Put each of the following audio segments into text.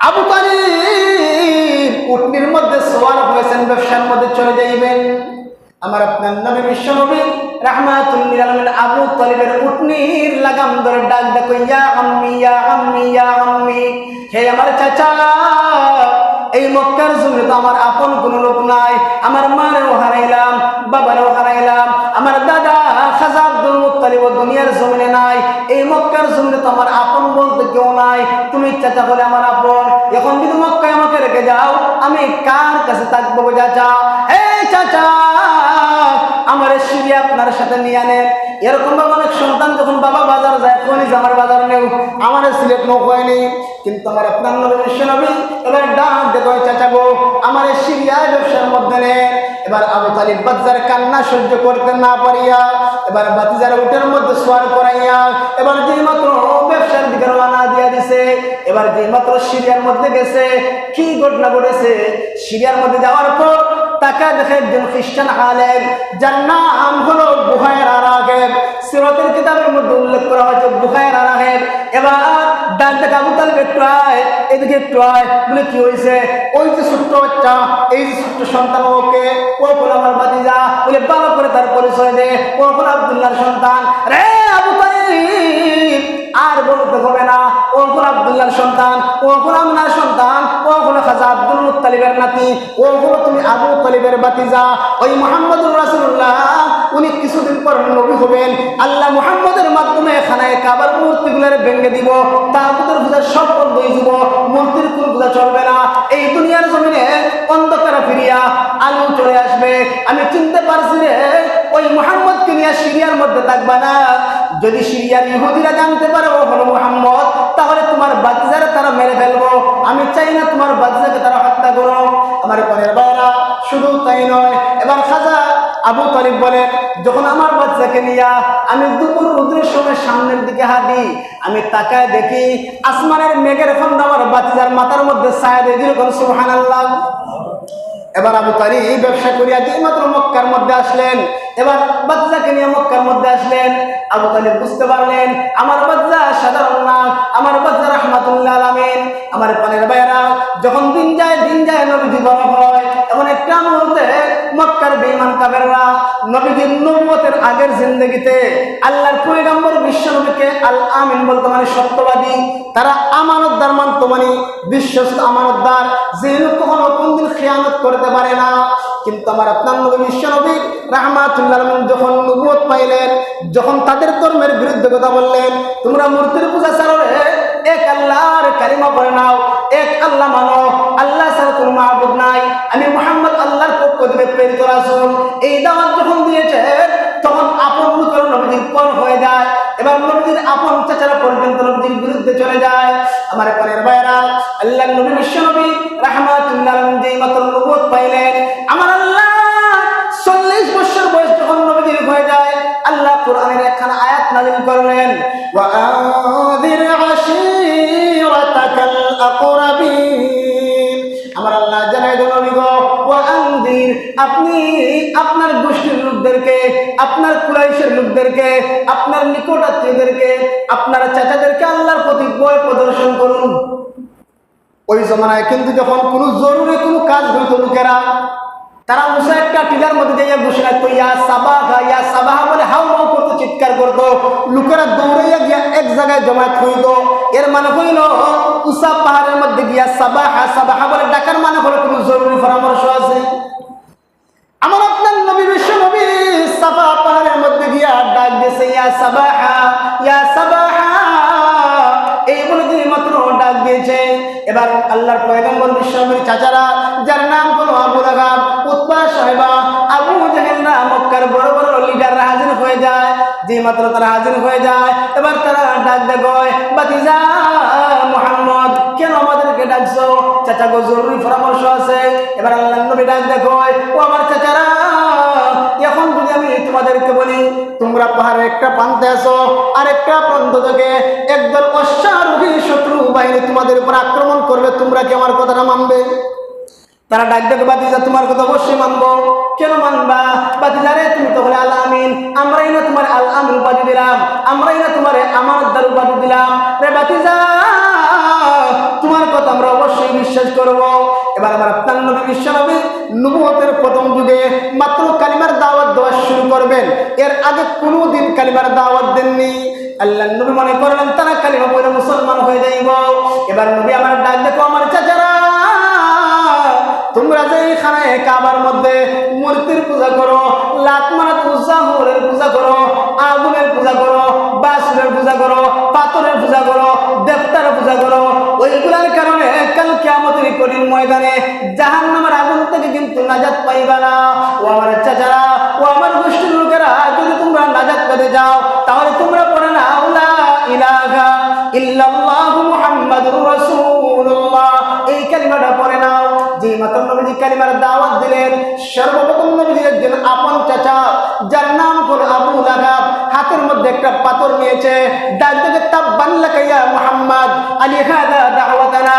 আবু তালিব উটনির মধ্যে সোয়ার হয়েছেন, ব্যবসার মধ্যে চলে যাইবেন। আমার আপনার নবী বিশ্ব নবী রাহমাতুল্লিল আবু তালিবের উটনির লাগাম ধরে ডাক দেখো, ইয়া আম্মি ইয়া আম্মি ইয়া আম্মি, হে আমার চাচা, এই মক্কার জমিনে তো আমার আপন কোন লোক নাই। আমার মারেও হারাইলাম বাবারেও হারাইলাম, আমার দাদা আব্দুল মুত্তালিব দুনিয়ার জমিনে নাই, এই মক্কার জমিনে তো আমার আপন বলতে কেউ নাই। তুমি চাচা বলে আমার আপন। এখন যদি মক্কায় আমাকে রেখে যাও, আমি কার কাছে থাকব চাচা? এই চাচা, আমার সিঁড়ি আপনার সাথে নিয়ে আনেন। এরকম ভাবে অনেক সন্তান যখন বাবা বাজার যায়, কোন আমার বাজার নেও আমার সিলেট নৌক হয়নি, কিন্তু আমার আপনার নবী বিশ্ব নবী এবার ডাক দেখো চাচা গো, আমার সিরিয়া ব্যবসার মধ্যে নেন। এবার আবু তালিব বাজার কান্না সহ্য করতে না পারিয়া, এবার বাতিজার উটের মধ্যে সোয়ার করাইয়া, এবার যে মাত্র ব্যবসার দিকে রওনা দিয়া দিছে, এবার যে মাত্র সিরিয়ার মধ্যে গেছে, কি ঘটনা ঘটেছে? সিরিয়ার মধ্যে যাওয়ার পর তাকে দেখে একজন খ্রিস্টান আলেম, যার নাম হলো বুহায়ের আরাগেব সিরতের কিতাবের মধ্যে উল্লেখ করা হয়েছে বুহায়ের আরাগেব এবার আবু এদিকে বলে কি হয়েছে? ওই যে ছোট্ট বাচ্চা, এই যে ছোট্ট সন্তান ওকে, ও বলে আমার বলে করে তার পরিচয় দে। ও বলে সন্তান। রে আবু আর বলতে হবে না। ও কোন আবদুল্লাহর সন্তান, ও কোন আমনার সন্তান, ও কোন খাজা আব্দুল মুত্তালিবের নাতি, ও কোন তুমি আবু তালিবের বাতিজা ওই মোহাম্মদুর রাসূলুল্লাহ উনি কিছুদিন পর নবী হবেন। আল্লাহ মুহাম্মদের মাধ্যমে খানায় কাবার মূর্তিগুলোর ভেঙে দিব তাগুতের পূজা সব বন্ধ হয়ে যাব, মূর্তির কোন পূজা চলবে না। এই দুনিয়ার জমিনে অন্ধকার ফিরিয়া আলু চলে আসবে। আমি চিনতে পারছি রে, ওই মোহাম্মদকে নিয়ে সিরিয়ার মধ্যে থাকবা না। যদি সিরিয়ার ইহুদিরা জানতে পারে, ও হলো মোহাম্মদ, তাহলে তোমার বাচ্চারা তারা মেরে ফেলব। আমি চাই না তোমার বাচ্চাকে তারা হত্যা করো আমার পরের বাইরা, শুধু তাই নয়, এবার খাজা আবু তালিব বলেন যখন আমার বাচ্চাকে নিয়ে আমি দুপুর রুদ্রের সময় সামনের দিকে হাঁটি, আমি তাকায় দেখি আসমানের মেঘের খন্ড আমার বাচ্চার মাথার মধ্যে ছায়া দিয়ে দিল সুহান আল্লাহ এবার আবু তালি ব্যবসা করিয়া যে মাত্র মক্কার মধ্যে আসলেন। এবার বাচ্চাকে নিয়ে মক্কার মধ্যে আসলেন। আবু তালিব বুঝতে পারলেন, আমার বাচ্চা সাধারণ না, আমার বাচ্চা রহমাতুল্লাহ আলামিন। আমার পানের বাইরা যখন দিন যায় দিন যায় নবীজি বড় হয়, এমন একটা মুহূর্তে মক্কার বেঈমান কাফেররা নবীজির নবুয়তের আগের জিন্দগিতে আল্লাহর পয়গম্বর বিশ্ব আল আমিন বলতে মানে সত্যবাদী। তারা আমানতদার মানত মানে বিশ্বস্ত আমানতদার। যে লোক কখনো কোনদিন খেয়ানত করতে পারে না। কিন্তু আমার আপনার নবী বিশ্ব নবী রাহমাতুল্লাহ যখন নবুয়ত পাইলেন, যখন তাদের ধর্মের বিরুদ্ধে কথা বললেন, তোমরা মূর্তির পূজা ছাড়ো রে। এক আল্লাহর কালিমা পড়ে নাও, এক আল্লাহ মানো। আল্লাহ ছাড়া কোনো মাহবুব নাই। আমি মোহাম্মদ আল্লাহর পক্ষ থেকে প্রেরিত রাসূল। এই দাওয়াত যখন দিয়েছে তখন আপন নবীজির পর হয়ে এবং নবীর আপন চাচারা পর্যন্ত নবীর বিরুদ্ধে চলে যায়। আমার প্রাণের বাইরা আল্লাহ নবী বিশ্ব নবী রাহমাতুল্লাহ যেই মাত্র নবুয়ত পাইলেন। আমার আল্লাহ চল্লিশ বছর বয়স যখন নবীর হয়ে যায়, আল্লাহ কোরআনের একখানা আয়াত নাজিল করলেন। ওয়া আপনি আপনার গোষ্ঠীর লোকদেরকে, আপনার কুরাইশের লোকদেরকে, আপনার নিকটাত্মীয়দেরকে আপনার চাচাদেরকে আল্লাহর প্রতি ভয় প্রদর্শন করুন। ওই জমানায় কিন্তু যখন কোনো জরুরি কোনো কাজ হইতো লোকেরা, তারা বসে একটা টিলার মধ্যে যাইয়া বসে রাখতো, ইয়া সাবাহা ইয়া সাবাহা বলে হাউ মাউ করতো, চিৎকার করতো। লোকেরা দৌড়াইয়া গিয়া এক জায়গায় জমায়েত হইত। এর মানে হইল উষা পাহাড়ের মধ্যে গিয়া সাবাহা সাবাহা বলে ডাকার মানে হলো কোনো জরুরি পরামর্শ আছে? আমার আপনার নবী বিশ্ব নবী সাফা পাহাড়ের মধ্যে গিয়া ডাক দিয়েছে, ইয়া সাবাহা ইয়া সাবাহা। এই বলে তিনি মাত্র ডাক দিয়েছে। এবার আল্লাহর পয়গম্বর বিশ্ব নবীর চাচারা, যার নাম হলো আবু লাগাব উৎপা সাহেবা, আবু জাহেলরা মক্কার বড় বড় লিডাররা হাজির হয়ে যায়, যে মাত্র তারা হাজির হয়ে যায়, এবার তারা ডাক দেয় বাতিজা মোহাম্মদ, কেন আমাদেরকে ডাকছো? চাচা গো জরুরি পরামর্শ আছে। এবার আল্লাহ নবী ডাক দেখো ও আমার চাচারা, এখন যদি আমি তোমাদেরকে বলি, তোমরা পাহাড়ের একটা প্রান্তে আসো আর একটা প্রান্ত থেকে একদল অশ্বারোহী শত্রু বাহিনী তোমাদের উপর আক্রমণ করবে, তোমরা কি আমার কথাটা মানবে? তারা ডাক দেখো বাতিজা, তোমার কথা অবশ্যই মানবো। কেন মানবা? বাতিজা রে, তুমি তো বলে আল আমিন আমরাই না তোমার আল আমিন দিলাম। আমরাই না তোমার আমানতদার উপাধি দিলাম। রে বাতিজা বিশ্বাস করব। এবার আমার আপনার নবী বিশ্ব নবী নবুয়তের প্রথম যুগে মাত্র কালিমার দাওয়াত দেওয়া শুরু করবেন। এর আগে কোনো দিন কালিমার দাওয়াত দেননি। আল্লাহ নবী মনে করলেন, তারা কালিমা পড়ে মুসলমান হয়ে যাইব। এবার নবী আমার ডাক দেখো, আমার চাচারা, তোমরা যে খানায় কাবার মধ্যে মূর্তির পূজা করো লাত মারাত উজ্জাহুরের পূজা করো, আগুনের পূজা করো বাসুরের পূজা করো, পাথরের পূজা করো, দেবতার পূজা করো ওইগুলার কিয়ামতের কঠিন ময়দানে জাহান্নামের আগুন থেকে কিন্তু নাজাত পাইবা না। ও আমার চাচারা, ও আমার গোষ্ঠীর লোকেরা, যদি তোমরা নাজাত পেতে যাও, তাহলে তোমরা পড়ে না লা ইলাহা ইল্লাল্লাহু মুহাম্মাদুর রাসূলুল্লাহ। এই কালিমাটা পড়ে নাও। যে মাতম নবীজি কালিমার দাওয়াত দিলেন, সর্বপ্রথম নবীজি একজন আপন চাচা, যার নাম হলো আবু লাগাব, হাতের মধ্যে একটা পাথর নিয়েছে থেকে তাব্বান লাকাইয়া মুহাম্মদ, আলী হাদা দাওয়াতানা।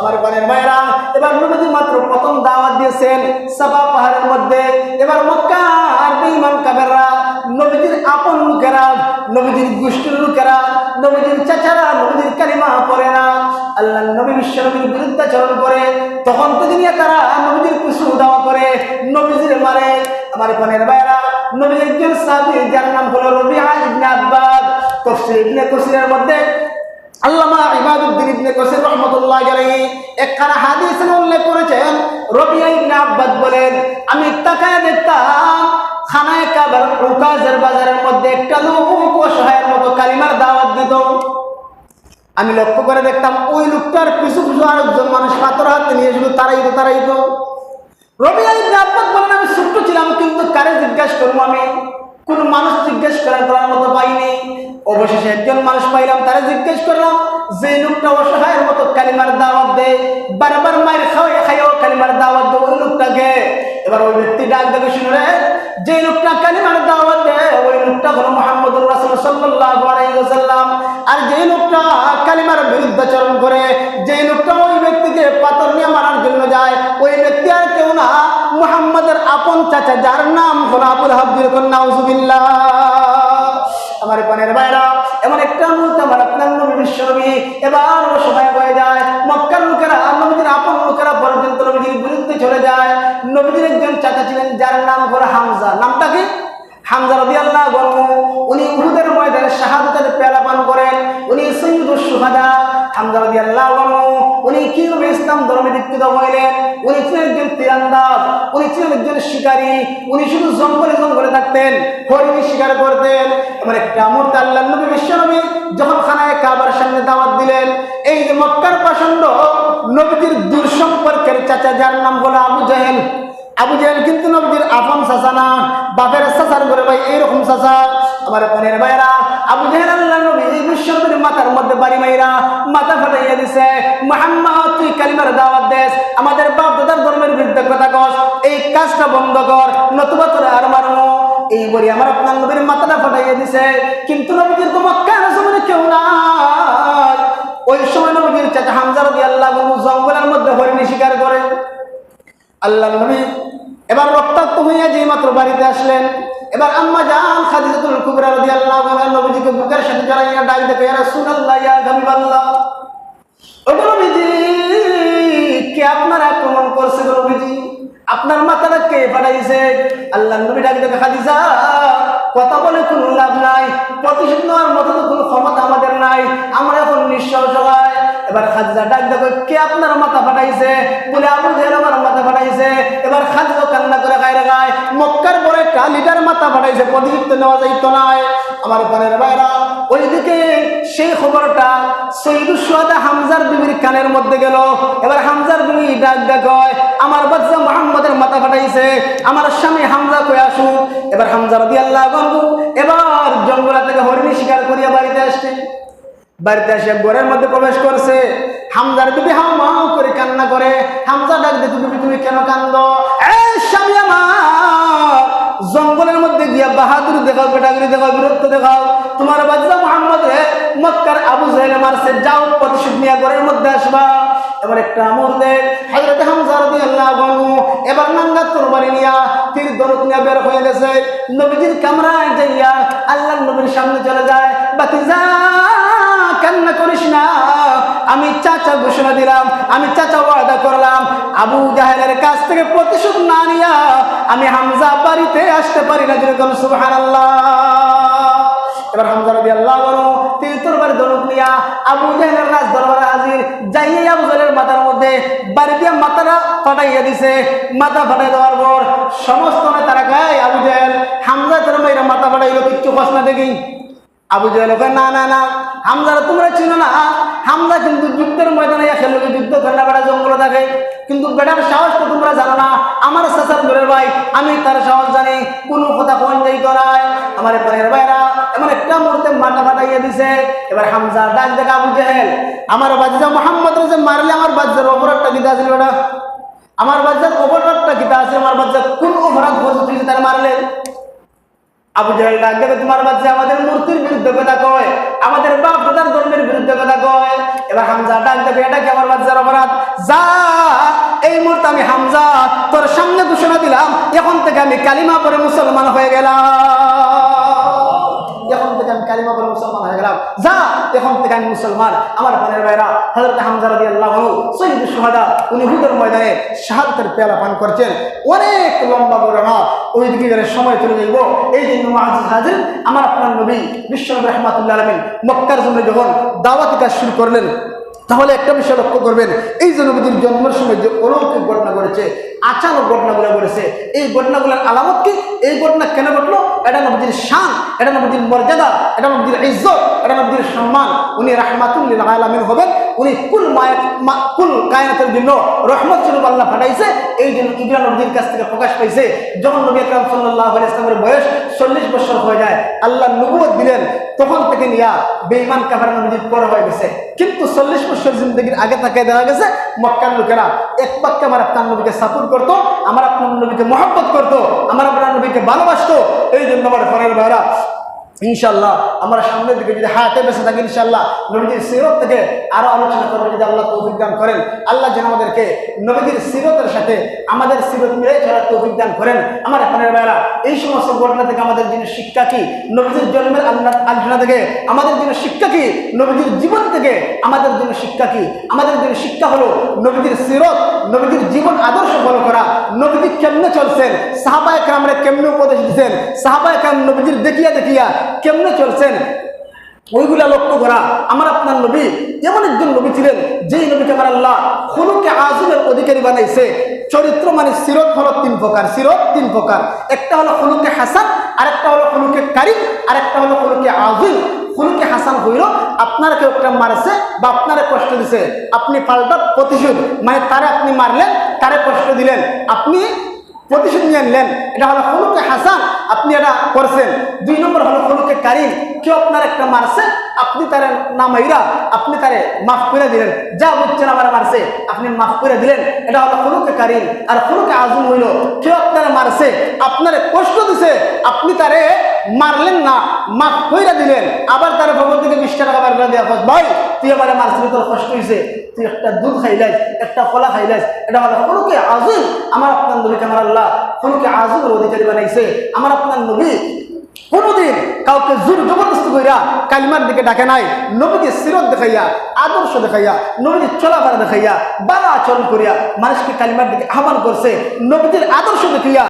আমার বোনের ভাইরা এবার নবীজি মাত্র প্রথম দাওয়াত দিয়েছেন সাফা পাহাড়ের মধ্যে। এবার মক্কা আর বেঈমান কাবেররা নবীজির আপন লোকেরা, নবীজির গোষ্ঠীর লোকেরা, নবীজির চাচারা, নবীজির কালিমা পড়ে না। আল্লাহ নবী বিশ্ব নবীর বিরুদ্ধাচরণ করে, তখন তো নিয়ে তারা নবীজির কুসু দাওয়া করে, নবীজির মারে। আমার বোনের ভাইরা নবীর একজন যার নাম হলো রবিআ ইবনে আব্বাদ তাফসীর ইবনে কাসিরের মধ্যে উল্লেখ করেছেন আব্বাদ বলেন, আমি দেখতাম বাজারের মধ্যে একটা লোক মতো দাওয়াত আমি লক্ষ্য করে দেখতাম ওই লোকটার পিছু পিছু আরেকজন মানুষ পাথর হাতে নিয়ে শুধু তারাই তো তারাই তো রবি আব্বাদ বলেন, আমি ছোট্ট ছিলাম, কিন্তু কারে জিজ্ঞাসা করব আমি? কোন মানুষ জিজ্ঞেস করার মতো পাইনি অবশেষে একজন মানুষ পাইলাম, তারা জিজ্ঞেস করলাম, যে লোকটা অসহায়ের মতো কালিমার দাওয়াত দেয় বারবার মায়ের খাওয়াই খাইও, কালিমার দাওয়াত দেয় ওই লোকটাকে। এবার ওই ব্যক্তি ডাক দেখে শুনে যে লোকটা কালিমার দাওয়াত দেয় ওই লোকটা হলো মোহাম্মদুর রাসূল সাল্লাল্লাহু আলাইহি ওয়াসাল্লাম। আর যে লোকটা কালিমার বিরুদ্ধাচরণ করে, যে লোকটা ওই ব্যক্তিকে পাথর নিয়ে মারার জন্য যায়, ওই ব্যক্তি আর কেউ না, মুহাম্মাদের আপন চাচা, যার নাম হলো আবুল হাব্দুল নাউজুবিল্লাহ। আমার পানের বাইরা। এমন একটা মুহূর্ত আমার আপনার নবী বিশ্বনবী এবার ও সময় হয়ে যায়। মক্কার লোকেরা, নবীদের আপন লোকেরা পর্যন্ত নবীজির বিরুদ্ধে চলে যায়। নবীজির একজন চাচা ছিলেন, যার নাম হলো হামজা। নামটা কি? হামজা রবি আল্লাহ উনি উহুদের ময়দানে শাহাদতের পেলা পান করেন। উনি সৈয়দ সুহাদা হামজা রবি আল্লাহ উনি কীভাবে ইসলাম ধর্মে দীক্ষিত হইলেন? উনি ছিলেন একজন তীরান্দাজ, উনি ছিলেন একজন শিকারী, উনি শুধু জঙ্গলে জঙ্গলে থাকতেন হরিণী শিকার করতেন। এবার একটা আল্লাহ নবী বিশ্বনবী যখন খানায় কাবার সামনে দাওয়াত দিলেন, এই যে মক্কার প্রচণ্ড নবীজির দূর সম্পর্কের চাচা যার নাম হলো আবু জাহেল। আবু জাহেল কিন্তু নবীজির আপন চাচা না, বাপের চাচার করে ভাই এইরকম চাচা। আমার পনেরো ভাইরা আবু আল্লাহ নবী মাথার মধ্যে বাড়ি মাইরা মাথা ফাটাইয়া দিছে, মোহাম্মদ, তুই কালিমার দাওয়াত দেশ আমাদের বাপ দাদার ধর্মের বিরুদ্ধে কথা কস, এই কাজটা বন্ধ কর, নতুবা তোরা আর এই বলি আমার আপনার মাথাটা ফাটাইয়া দিছে, কিন্তু নবীজির তো মক্কা রাসূলের কেউ নাই। ওই আনহু জঙ্গলের মধ্যে শিকার করে। আল্লাহ নবী এবার রক্তাক্ত হইয়া যেই মাত্র বাড়িতে আসলেন এবার আম্মা জান খাদিজাতুল কুবরা রাদিয়াল্লাহু আনহা নবীজিকে বুকের সাথে জড়াইয়া ডাক দেখে, ইয়া রাসূলুল্লাহ, ইয়া হাবিবাল্লাহ। ও নবীজি, কে আপনার আক্রমণ করছে গো নবীজি? আপনার মাথাটা কে পাঠাইছে আল্লাহ নবী ডাক দেখে, খাদিজা, কথা বলে কোনো লাভ নাই প্রতিশোধ নেওয়ার মতো তো কোনো ক্ষমতা আমাদের নাই আমরা এখন নিঃস্ব সবাই এবার খাদিজা ডাক দেখো, কে আপনার মাথা ফাটাইছে? বলে, আবু জেহেল আমার মাথা ফাটাইছে। এবার খাদিজা কান্না করে গায়ে গায়, মক্কার পরে কালিটার মাথা ফাটাইছে প্রতিশোধ তো নেওয়া যাইতো নাই আমার পরের বাইরা, ওইদিকে সেই খবরটা সৈদুল সোহাদা হামজার বিবির কানের মধ্যে গেল। এবার হামজার বিবি ডাক ডাক আমার বাচ্চা মোহাম্মদের মাথা ফাটাইছে, আমার স্বামী হামজা কয়ে আসুন এবার হামজা রবি আল্লাহ এবার জঙ্গলা থেকে হরিণী শিকার করিয়া বাড়িতে আসছে। বাড়িতে এসে ঘরের মধ্যে প্রবেশ করছে। হামজার বিবি হাও মাও করে কান্না করে। হামজা ডাক দেখো তুমি তুমি কেন কান্দ? স্বামী আমার, জঙ্গলের মধ্যে গিয়া বাহাদুর দেখাও বেটাগুলি দেখাও, বীরত্ব দেখাও। তোমার বাচ্চা মোহাম্মদ মক্কার আবু জাহেলে মারছে, যাও প্রতিশোধ নিয়ে ঘরের মধ্যে আসবা। এবার একটা মুহূর্তে হযরত হামজা রাদিয়াল্লাহু আনহু এবার নাঙ্গা তরবারি নিয়া তীর ধনুক নিয়ে বের হয়ে গেছে। নবীজির কামরায় যাইয়া আল্লাহর নবীর সামনে চলে যায়। বাতিজা কান্না করিস না। আমি চাচা ঘোষণা দিলাম, আমি চাচা ওয়াদা করলাম। আবু জাহেলের কাছ থেকে প্রতিশোধ না নিয়া আমি হামজা বাড়িতে আসতে পারি না যেরকম সুবহান এবার হামজা রবি আল্লাহ বলো তিনি তোরবার দরুদ নিয়া আবু জাহেলের রাজ দরবারে হাজির, যাইয়ে আবু জাহেলের মাথার মধ্যে বাড়ি দিয়ে মাথাটা ফাটাইয়া দিছে। মাথা ফাটাই দেওয়ার পর সমস্ত তারা গায় আবু জাহেল, হামজা তোর মাথা ফাটাইলো, কিচ্ছু কষ্ট দেখি। আবু কয়, না না না, হামজারা তোমরা চিনো না। হামজা কিন্তু যুদ্ধের ময়দানে লোকে যুদ্ধ না, বেড়া জঙ্গলে থাকে। কিন্তু বেটার সাহস তো তোমরা জানো না। আমার সাসার দূরের ভাই, আমি তার সাহস জানি। কোনো কথা কোন যাই করায় আমার পরের ভাইরা এমন একটা মুহূর্তে মাথা ফাটাইয়া দিছে। এবার হামজা ডাক দেখা আবু জাহেল, আমার বাচ্চা মোহাম্মদ যে মারলে আমার বাচ্চার অপরাধটা দিতে আসলে বেটা? আমার বাচ্চার অপরাধটা কিতা আছে? আমার বাচ্চা কোন অপরাধ করছে? তার মারলেন আবু জাহেল ডাক দেবে, তোমার বাচ্চা আমাদের মূর্তির বিরুদ্ধে কথা কয়, আমাদের বাপ দাদার ধর্মের বিরুদ্ধে কথা কয়। এবার হামজা ডাক দেবে, এটা কি আমার বাচ্চার অপরাধ? যা, এই মুহূর্তে আমি হামজা তোর সামনে ঘোষণা দিলাম, এখন থেকে আমি কালিমা পরে মুসলমান হয়ে গেলাম। আমি মুসলমান আমার পানের ভাইরা, হযরত হামজা রাদিয়াল্লাহু আনহু শহীদ সুহাদা উনি হুদের ময়দানে শাহাদাতের পেয়ালা পান করছেন। অনেক লম্বা ঘটনা ওই দিকে সময় চলে যাইব। এই জন্য হাজির, আমার আপনার নবী, বিশ্বনবী রহমাতুল্লাহ আলমিন মক্কার জন্য যখন দাওয়াতি কাজ শুরু করলেন, তাহলে একটা বিষয় লক্ষ্য করবেন, এই যে নবীজির জন্মের সময় যে অলৌকিক ঘটনা ঘটেছে, আচানক ঘটনাগুলো ঘটেছে, এই ঘটনাগুলোর আলামত কি? এই ঘটনা কেন ঘটলো? এটা নবীজির শান, এটা নবীজির মর্যাদা, এটা নবীজির ইজ্জত, এটা নবীজির সম্মান। উনি রাহমাতুল্লিল আলামিন হবেন। উনি কুল মায়া কুল কায়নাতের জন্য রহমত স্বরূপ আল্লাহ ফাটাইছে এই জন্য ইব্রাহিম নবীর কাছ থেকে প্রকাশ পাইছে। যখন নবী আকরাম সাল্লাহ ইসলামের বয়স চল্লিশ বছর হয়ে যায়, আল্লাহ নবুয় দিলেন, তখন থেকে নিয়া বেইমান কাফার নদীর পর হয়ে গেছে। কিন্তু চল্লিশ বছর জিন্দগির আগে তাকে দেখা গেছে, মক্কার লোকেরা এক পাক্কে আমার আপনার নবীকে সাপোর্ট করতো, আমার আপনার নবীকে মহব্বত করতো, আমার আপনার নবীকে ভালোবাসতো। এই জন্য আমার ফরের ভাইরা ইনশাল্লাহ আমরা সামনের দিকে যদি হাতে বেঁচে থাকি ইনশাল্লাহ নবীজির সিরত থেকে আরও আলোচনা করব, যদি আল্লাহ তৌফিক দান করেন। আল্লাহ যেন আমাদেরকে নবীজির সিরতের সাথে আমাদের সিরত মিলে চলার তৌফিক দান করেন। আমার এখানের ভাইরা এই সমস্ত ঘটনা থেকে আমাদের জন্য শিক্ষা কি, নবীজির জন্মের আল্লাহ আলোচনা থেকে আমাদের জন্য শিক্ষা কি, নবীজির জীবন থেকে আমাদের জন্য শিক্ষা কি, আমাদের জন্য শিক্ষা হলো নবীজির সিরত, নবীজির জীবন আদর্শ ফলো করা, নবীজি কেমনে চলছেন, সাহাবায় কামরে কেমনে উপদেশ দিচ্ছেন, সাহাবায় কাম নবীজির দেখিয়া দেখিয়া কেমনে চলছেন? ওইগুলা লক্ষ্য করা আমার আপনার নবী, এমন একজন নবী ছিলেন, যেই নবীকে আমার আল্লাহ হলুকে আজমের অধিকারী বানাইছে। চরিত্র মানে সিরত হলো তিন প্রকার, সিরত তিন প্রকার। একটা হলো হলুকে হাসান, আরেকটা হলো হলুকে কারিম, আরেকটা হলো হলুকে আজম হলুকে হাসান হইল, আপনার কেউ একটা মারছে বা আপনারে কষ্ট দিছে, আপনি পাল্টা প্রতিশোধ মানে তারে আপনি মারলেন, তারে কষ্ট দিলেন। আপনি প্রতিশোধ নিয়ে নিলেন এটা হলো হলুকে হাসান, আপনি এটা করছেন। দুই নম্বর হলো হলুকে কারিম। কেউ আপনার একটা মারছে, আপনি তার নামাইরা আপনি তারে মাফ করে দিলেন। যা বুঝছেন আমার মারছে, আপনি মাফ করে দিলেন। এটা হলো হলুকে কারিম। আর হলুকে আজম হইল, কেউ আপনার মারছে, আপনারে কষ্ট দিছে, আপনি তারে মারলেন না, মাফ করে দিলেন। আবার তার থেকে বিশ টাকা বার করে দেওয়া ভাই তুই আমার মারছিলি, তোর কষ্ট হয়েছে তুই একটা দুধ খাইলাইস, একটা কলা খাইলাইস, এটা হলো হলুকে আজম। আমার আপনার নবীকে আমার আল্লাহ হলুকে আজমের অধিকারী বানাইছে। আমার আপনার নবী কোনোদিন কাউকে জোর জবরদস্তি কইরা কালিমার দিকে ডাকে নাই, নবীকে সিরত দেখাইয়া, আদর্শ দেখাইয়া নবীকে চলাফেরা দেখাইয়া, বালা আচরণ করিয়া মানুষকে কালিমার দিকে আহ্বান করছে, নবীদের আদর্শ দেখাইয়া